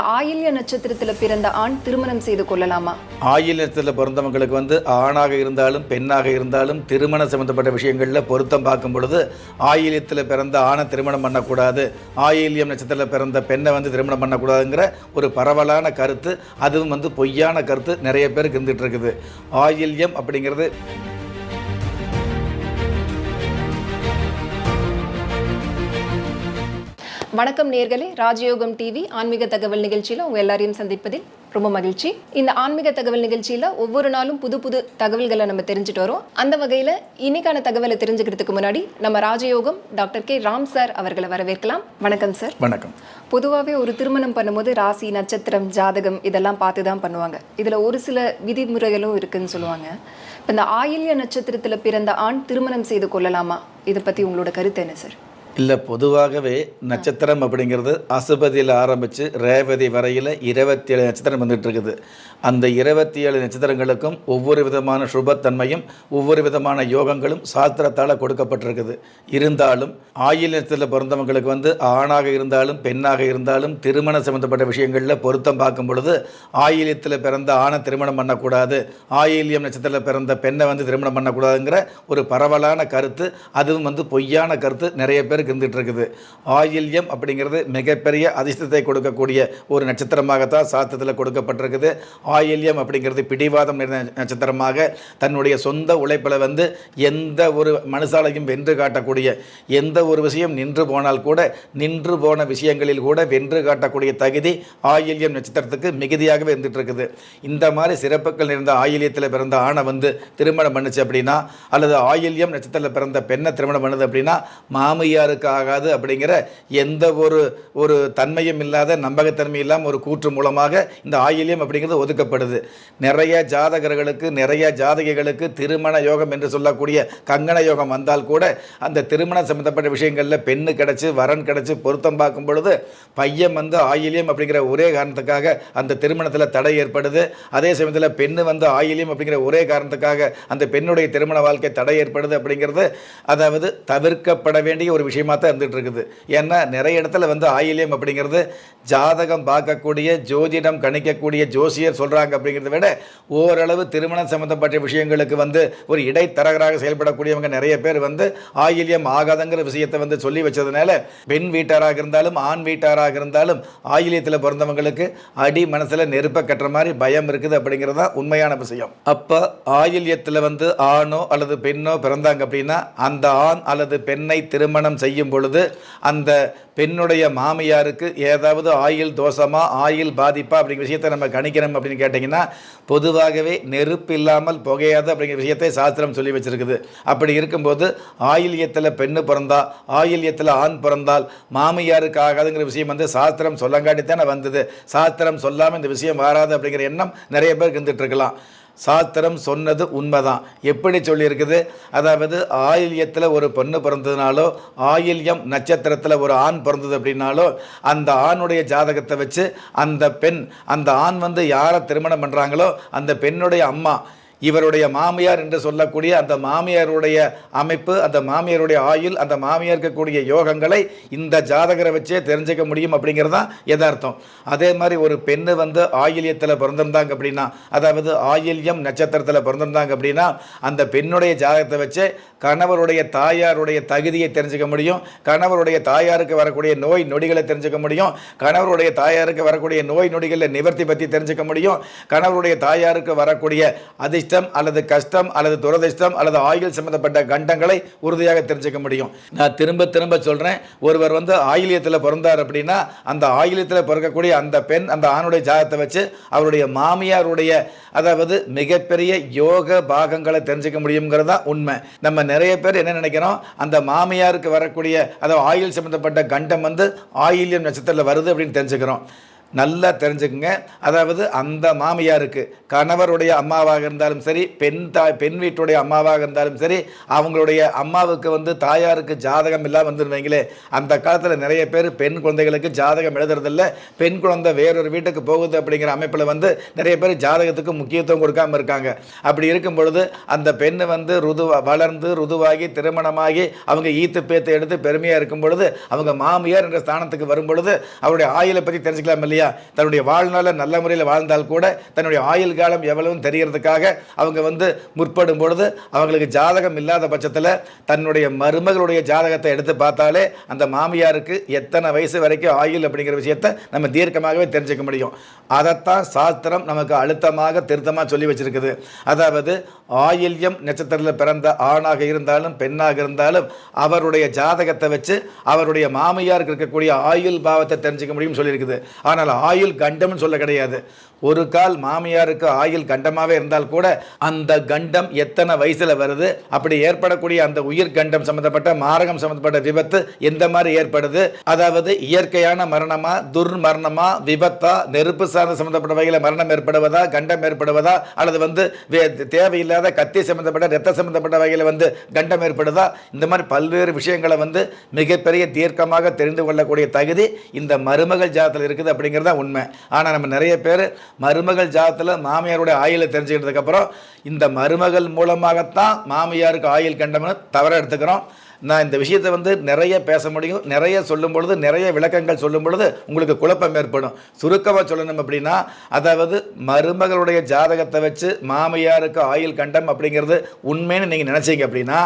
ஆயில்ய நட்சத்திரத்துல பிறந்த ஆண் திருமணம் செய்து கொள்ளலாமா? ஆயிலத்தில் பிறந்தவங்களுக்கு வந்து ஆணாக இருந்தாலும் பெண்ணாக இருந்தாலும் திருமணம் சம்பந்தப்பட்ட விஷயங்களில் பொருத்தம் பார்க்கும் பொழுது ஆயில்யத்தில் பிறந்த ஆணை திருமணம் பண்ணக்கூடாது ஆயில்யம் நட்சத்திரத்தில் பிறந்த பெண்ணை வந்து திருமணம் பண்ணக்கூடாதுங்கிற ஒரு பரவலான கருத்து அதுவும் வந்து பொய்யான கருத்து நிறைய பேருக்கு இருந்துகிட்டு இருக்குது. ஆயில்யம் அப்படிங்கிறது வணக்கம் நேர்களே. ராஜயோகம் டிவி ஆன்மீக தகவல் நிகழ்ச்சியில உங்க எல்லாரையும் சந்திப்பதில் ரொம்ப மகிழ்ச்சி. இந்த ஆன்மீக தகவல் நிகழ்ச்சியில ஒவ்வொரு நாளும் புது புது தகவல்களை நம்ம தெரிஞ்சுட்டு வரோம். அந்த வகையில இன்னைக்கான தகவலை தெரிஞ்சுக்கிறதுக்கு முன்னாடி நம்ம ராஜயோகம் டாக்டர் கே. ராம் சார் அவர்களை வரவேற்கலாம். வணக்கம் சார். வணக்கம். பொதுவாகவே ஒரு திருமணம் பண்ணும்போது ராசி நட்சத்திரம் ஜாதகம் இதெல்லாம் பார்த்து தான் பண்ணுவாங்க. இதில் ஒரு சில விதிமுறைகளும் இருக்குன்னு சொல்லுவாங்க. இப்போ இந்த ஆயில்ய நட்சத்திரத்தில் பிறந்த ஆண் திருமணம் செய்து கொள்ளலாமா? இதை பற்றி உங்களோட கருத்து என்ன சார்? இல்லை பொதுவாகவே நட்சத்திரம் அப்படிங்கிறது அசுபதியில் ஆரம்பித்து ரேவதி வரையில் இருபத்தி ஏழு நட்சத்திரம் வந்துட்டுருக்குது அந்த இருபத்தி ஏழு நட்சத்திரங்களுக்கும் ஒவ்வொரு விதமான சுபத்தன்மையும் ஒவ்வொரு விதமான யோகங்களும் சாஸ்திரத்தால் கொடுக்கப்பட்டிருக்குது. இருந்தாலும் ஆயில் நட்சத்திரத்தில் பிறந்தவங்களுக்கு வந்து ஆணாக இருந்தாலும் பெண்ணாக இருந்தாலும் திருமணம் சம்மந்தப்பட்ட விஷயங்களில் பொருத்தம் பார்க்கும் பொழுது ஆயிலியத்தில் பிறந்த ஆணை திருமணம் பண்ணக்கூடாது ஆயிலியம் நட்சத்திரத்தில் பிறந்த பெண்ணை வந்து திருமணம் பண்ணக்கூடாதுங்கிற ஒரு பரவலான கருத்து அதுவும் வந்து பொய்யான கருத்து நிறைய பேர் பேருக்கு இருந்துகிட்டு இருக்குது ஆயில்யம் அப்படிங்கிறது மிகப்பெரிய அதிர்ஷ்டத்தை கொடுக்கக்கூடிய ஒரு நட்சத்திரமாகத்தான் சாஸ்திரத்தில் கொடுக்கப்பட்டிருக்குது. ஆயில்யம் அப்படிங்கிறது பிடிவாதம் நட்சத்திரமாக தன்னுடைய சொந்த உழைப்பில் வந்து எந்த ஒரு மனுஷாலையும் வென்று காட்டக்கூடிய எந்த ஒரு விஷயம் நின்று போனால் கூட நின்று போன விஷயங்களில் கூட வென்று காட்டக்கூடிய தகுதி ஆயில்யம் நட்சத்திரத்துக்கு மிகுதியாகவே இருந்துகிட்ருக்குது இந்த மாதிரி சிறப்புகள் நிறைந்த ஆயில்யத்தில் பிறந்த ஆணை வந்து திருமணம் பண்ணுச்சு அப்படின்னா அல்லது ஆயில்யம் நட்சத்திரத்தில் பிறந்த பெண்ணை திருமணம் பண்ணுது அப்படின்னா மாமியார் மாமியாருக்கு ஆகாது அப்படிங்கிற எந்த ஒரு ஒரு தன்மையும் இல்லாத நம்பகத்தன்மை இல்லாமல் ஒரு கூற்று மூலமாக இந்த ஆயில்யம் அப்படிங்கிறது ஒதுக்கப்படுது. நிறைய ஜாதகர்களுக்கு நிறைய ஜாதகிகளுக்கு திருமண யோகம் என்று சொல்லக்கூடிய கங்கண யோகம் வந்தால் கூட அந்த திருமணம் சம்பந்தப்பட்ட விஷயங்களில் பெண்ணு கிடச்சி வரன் கிடச்சி பொருத்தம் பார்க்கும் பொழுது பையன் வந்து ஆயில்யம் அப்படிங்கிற ஒரே காரணத்துக்காக அந்த திருமணத்தில் தடை ஏற்படுது. அதே சமயத்தில் பெண்ணு வந்து ஆயில்யம் அப்படிங்கிற ஒரே காரணத்துக்காக அந்த பெண்ணுடைய திருமண வாழ்க்கை தடை ஏற்படுது அப்படிங்கிறது அதாவது தவிர்க்கப்பட வேண்டிய ஒரு விஷயம். தான் இருந்துகிட்டு இருக்குது. ஏன்னா நிறைய இடத்துல வந்து ஆயில்யம் அப்படிங்கிறது ஜாதகம் பார்க்கக்கூடிய ஜோதிடம் கணிக்கக்கூடிய ஜோசியர் சொல்கிறாங்க அப்படிங்கிறத விட ஓரளவு திருமணம் சம்மந்தப்பட்ட விஷயங்களுக்கு வந்து ஒரு இடைத்தரகராக செயல்படக்கூடியவங்க நிறைய பேர் வந்து ஆயில்யம் ஆகாதங்கிற விஷயத்தை வந்து சொல்லி வச்சதுனால பெண் வீட்டாராக இருந்தாலும் ஆண் வீட்டாராக இருந்தாலும் ஆயில்யத்தில் பிறந்தவங்களுக்கு அடி மனசில் நெருப்பை கட்டுற மாதிரி பயம் இருக்குது அப்படிங்கிறது தான் உண்மையான விஷயம். அப்போ ஆயில்யத்தில் வந்து ஆணோ அல்லது பெண்ணோ பிறந்தாங்க அப்படின்னா அந்த ஆண் அல்லது பெண்ணை திருமணம் செய்ய செய்யும் பொழுது அந்த பெண்ணுடைய மாமியாருக்கு ஏதாவது ஆயில் தோஷமா ஆயில் பாதிப்பா அப்படிங்கிற விஷயத்தை நம்ம கணிக்கணும் அப்படின்னு கேட்டிங்கன்னா பொதுவாகவே நெருப்பு இல்லாமல் புகையாது அப்படிங்கிற விஷயத்தை சாஸ்திரம் சொல்லி வச்சிருக்குது. அப்படி இருக்கும்போது ஆயில்யத்தில் பெண்ணு பிறந்தா ஆயில்யத்தில் ஆண் பிறந்தால் மாமியாருக்கு ஆகாதுங்கிற விஷயம் வந்து சாஸ்திரம் சொல்லங்காட்டி தானே வந்தது. சாஸ்திரம் சொல்லாமல் இந்த விஷயம் வராது அப்படிங்கிற எண்ணம் நிறைய பேருக்கு இருந்துகிட்ருக்கலாம் சாஸ்திரம் சொன்னது உண்மைதான். எப்படி சொல்லியிருக்குது? அதாவது ஆயில்யத்தில் ஒரு பொண்ணு பிறந்ததுனாலோ ஆயில்யம் நட்சத்திரத்தில் ஒரு ஆண் பிறந்தது அப்படின்னாலோ அந்த ஆணுடைய ஜாதகத்தை வச்சு அந்த பெண் அந்த ஆண் வந்து யாரை திருமணம் பண்ணுறாங்களோ அந்த பெண்ணுடைய அம்மா இவருடைய மாமியார் என்று சொல்லக்கூடிய அந்த மாமியாருடைய அமைப்பு அந்த மாமியாருடைய ஆயுள் அந்த மாமியார் இருக்கக்கூடிய யோகங்களை இந்த ஜாதகரை வச்சே தெரிஞ்சுக்க முடியும் அப்படிங்கிறது தான் எதார்த்தம் அதே மாதிரி ஒரு பெண்ணு வந்து ஆயில்யத்தில் பிறந்திருந்தாங்க அப்படின்னா அதாவது ஆயில்யம் நட்சத்திரத்தில் பிறந்திருந்தாங்க அப்படின்னா அந்த பெண்ணுடைய ஜாதகத்தை வச்சே கணவருடைய தாயாருடைய தகுதியை தெரிஞ்சுக்க முடியும் கணவருடைய தாயாருக்கு வரக்கூடிய நோய் நொடிகளை தெரிஞ்சுக்க முடியும் கணவருடைய தாயாருக்கு வரக்கூடிய நோய் நொடிகளை நிவர்த்தி பற்றி தெரிஞ்சுக்க முடியும் கணவருடைய தாயாருக்கு வரக்கூடிய இஷ்டம் அல்லது கஷ்டம் அல்லது துரதிர்ஷ்டம் அல்லது ஆயுள் சம்பந்தப்பட்ட கண்டங்களை உறுதியாக தெரிஞ்சுக்க முடியும். நான் திரும்ப திரும்ப சொல்கிறேன் ஒருவர் வந்து ஆயிலியத்தில் பிறந்தார் அப்படின்னா அந்த ஆயிலியத்தில் பிறக்கக்கூடிய அந்த பெண் அந்த ஆணுடைய ஜாதகத்தை வச்சு அவருடைய மாமியாருடைய அதாவது மிகப்பெரிய யோக பாகங்களை தெரிஞ்சுக்க முடியுங்கிறது தான் உண்மை. நம்ம நிறைய பேர் என்ன நினைக்கிறோம்? அந்த மாமியாருக்கு வரக்கூடிய அதாவது ஆயில் சம்பந்தப்பட்ட கண்டம் வந்து ஆயில்யம் நட்சத்திரத்தில் வருது அப்படின்னு தெரிஞ்சுக்கிறோம். நல்லா தெரிஞ்சுக்குங்க. அதாவது அந்த மாமியாருக்கு கணவருடைய அம்மாவாக இருந்தாலும் சரி பெண் தாய் பெண் வீட்டுடைய அம்மாவாக இருந்தாலும் சரி அவங்களுடைய அம்மாவுக்கு வந்து தாயாருக்கு ஜாதகம் இல்லாமல் வந்துருந்தீங்களே அந்த காலத்தில் நிறைய பேர் பெண் குழந்தைகளுக்கு ஜாதகம் எழுதுறதில்ல. பெண் குழந்தை வேறொரு வீட்டுக்கு போகுது அப்படிங்கிற அமைப்பில் வந்து நிறைய பேர் ஜாதகத்துக்கு முக்கியத்துவம் கொடுக்காம இருக்காங்க. அப்படி இருக்கும் பொழுது அந்த பெண் வந்து ருது வளர்ந்து ருதுவாகி திருமணமாகி அவங்க ஈத்து பேத்து எடுத்து பெருமையாக இருக்கும் பொழுது அவங்க மாமியார் என்ற ஸ்தானத்துக்கு வரும் பொழுது அவருடைய ஆயுளை பற்றி தெரிஞ்சுக்கலாம் இல்லையா? இல்லையா தன்னுடைய வாழ்நாள நல்ல முறையில் வாழ்ந்தால் கூட தன்னுடைய ஆயுள் காலம் எவ்வளவு தெரியறதுக்காக அவங்க வந்து முற்படும் பொழுது அவங்களுக்கு ஜாதகம் இல்லாத பட்சத்தில் தன்னுடைய மருமகளுடைய ஜாதகத்தை எடுத்து பார்த்தாலே அந்த மாமியாருக்கு எத்தனை வயசு வரைக்கும் ஆயுள் அப்படிங்கிற விஷயத்தை நம்ம தீர்க்கமாகவே தெரிஞ்சுக்க முடியும். அதைத்தான் சாஸ்திரம் நமக்கு அழுத்தமாக திருத்தமாக சொல்லி வச்சிருக்குது. அதாவது ஆயில்யம் நட்சத்திரத்தில் பிறந்த ஆணாக இருந்தாலும் பெண்ணாக இருந்தாலும் அவருடைய ஜாதகத்தை வச்சு அவருடைய மாமியாருக்கு இருக்கக்கூடிய ஆயுள் பாவத்தை தெரிஞ்சுக்க முடியும்னு சொல்லியிருக்குது. ஆனால் ஆயுள் கண்டம்னு சொல்ல கிடையாது. ஒரு கால் மாமியாருக்கு ஆயுள் கண்டமாகவே இருந்தால் கூட அந்த கண்டம் எத்தனை வயசில் வருது? அப்படி ஏற்படக்கூடிய அந்த உயிர் கண்டம் சம்மந்தப்பட்ட மாரகம் சம்மந்தப்பட்ட விபத்து எந்த மாதிரி ஏற்படுது? அதாவது இயற்கையான மரணமா துர்மரணமா விபத்தா நெருப்பு சார்ந்த சம்மந்தப்பட்ட வகையில் மரணம் ஏற்படுவதா கண்டம் ஏற்படுவதா அல்லது வந்து வே- தேவையில்லாத கத்தி சம்மந்தப்பட்ட ரத்த சம்மந்தப்பட்ட வகையில் வந்து கண்டம் ஏற்படுதா? இந்த மாதிரி பல்வேறு விஷயங்களை வந்து மிகப்பெரிய தீர்க்கமாக தெரிந்து கொள்ளக்கூடிய தகுதி இந்த மருமகள் ஜாதத்தில் இருக்குது அப்படிங்கிறது தான் உண்மை. ஆனால் நம்ம நிறைய பேர் மருமகள் ஜாதத்தில் மாமியாருடைய ஆயுளை தெரிஞ்சுக்கிட்டதுக்கப்புறம் இந்த மருமகள் மூலமாகத்தான் மாமியாருக்கு ஆயுள் கண்டம்னு தவற எடுத்துக்கிறோம். நான் இந்த விஷயத்தை வந்து நிறைய பேச முடியும். நிறைய சொல்லும் பொழுது நிறைய விளக்கங்கள் சொல்லும் பொழுது உங்களுக்கு குழப்பம் ஏற்படும். சுருக்கமாக சொல்லணும் அப்படின்னா அதாவது மருமகளுடைய ஜாதகத்தை வச்சு மாமியாருக்கு ஆயுள் கண்டம் அப்படிங்கிறது உண்மைன்னு நீங்கள் நினச்சிங்க அப்படின்னா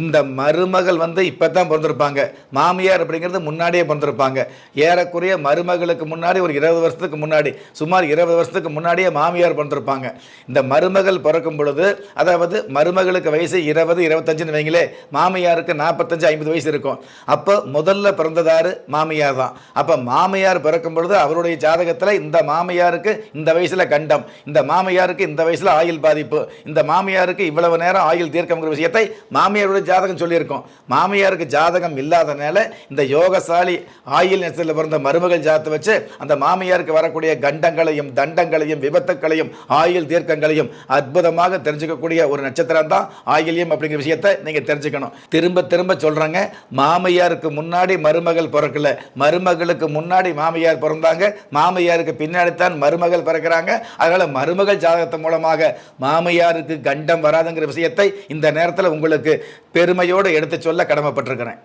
இந்த மருமகள் வந்து இப்போ தான் பிறந்திருப்பாங்க. மாமியார் அப்படிங்கிறது முன்னாடியே பிறந்திருப்பாங்க. ஏறக்குறைய மருமகளுக்கு முன்னாடி ஒரு இருபது வருஷத்துக்கு முன்னாடி சுமார் இருபது வருஷத்துக்கு முன்னாடியே மாமியார் பிறந்திருப்பாங்க. இந்த மருமகள் பிறக்கும் பொழுது அதாவது மருமகளுக்கு வயசு இருபது இருபத்தஞ்சுன்னு வைங்களே மாமியாருக்கு நாற்பத்தஞ்சு ஐம்பது வயசு இருக்கும். அப்போ முதல்ல பிறந்ததாரு மாமியார் தான். அப்போ மாமியார் பிறக்கும் பொழுது அவருடைய ஜாதகத்தில் இந்த மாமியாருக்கு இந்த வயசில் கண்டம் இந்த மாமியாருக்கு இந்த வயசில் ஆயுள் பாதிப்பு இந்த மாமியாருக்கு இவ்வளவு நேரம் ஆயுள் தீர்க்கம்ங்கிற விஷயத்தை மாமியாருடைய ஜாதகம் சொல்லியிருக்கோம். மாமியாருக்கு ஜாதகம் இல்லாதனால இந்த யோகசாலி ஆயுள் நட்சத்திரத்தில் பிறந்த மருமகள் ஜாதத்தை வச்சு அந்த மாமியாருக்கு வரக்கூடிய கண்டங்களையும் தண்டங்களையும் விபத்துக்களையும் ஆயுள் தீர்க்கங்களையும் அற்புதமாக தெரிஞ்சுக்கக்கூடிய ஒரு நட்சத்திரம் தான் ஆயில்யம் அப்படிங்கிற விஷயத்தை நீங்கள் தெரிஞ்சுக்கணும். திரும்ப திரும்ப சொல்கிறேங்க மாமியாருக்கு முன்னாடி மருமகள் பிறக்கல. மருமகளுக்கு முன்னாடி மாமியார் பிறந்தாங்க. மாமியாருக்கு பின்னாடி தான் மருமகள் பிறக்கிறாங்க. அதனால் மருமகள் ஜாதகத்தின் மூலமாக மாமியாருக்கு கண்டம் வராதுங்கிற விஷயத்தை இந்த நேரத்தில் உங்களுக்கு பெருமையோடு எடுத்து சொல்ல கடமைப்பட்டிருக்கிறேன்.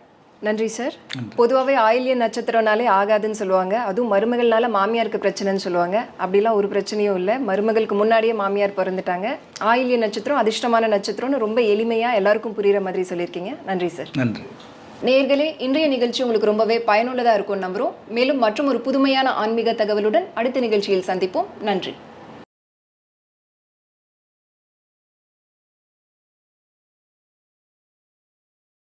நன்றி சார் பொதுவாகவே ஆயில்ய நட்சத்திரம்னாலே ஆகாதுன்னு சொல்லுவாங்க. அதுவும் மருமகள்னால மாமியாருக்கு பிரச்சனைன்னு சொல்லுவாங்க. அப்படிலாம் ஒரு பிரச்சனையும் இல்லை. மருமகளுக்கு முன்னாடியே மாமியார் பிறந்துட்டாங்க. ஆயில்ய நட்சத்திரம் அதிர்ஷ்டமான நட்சத்திரம்னு ரொம்ப எளிமையாக எல்லாருக்கும் புரியுற மாதிரி சொல்லியிருக்கீங்க. நன்றி சார் நன்றி. நேயர்களே இன்றைய நிகழ்ச்சி உங்களுக்கு ரொம்பவே பயனுள்ளதாக இருக்கும் நம்புகிறோம் மேலும் மற்றும் ஒரு புதுமையான ஆன்மீக தகவலுடன் அடுத்த நிகழ்ச்சியில் சந்திப்போம். நன்றி.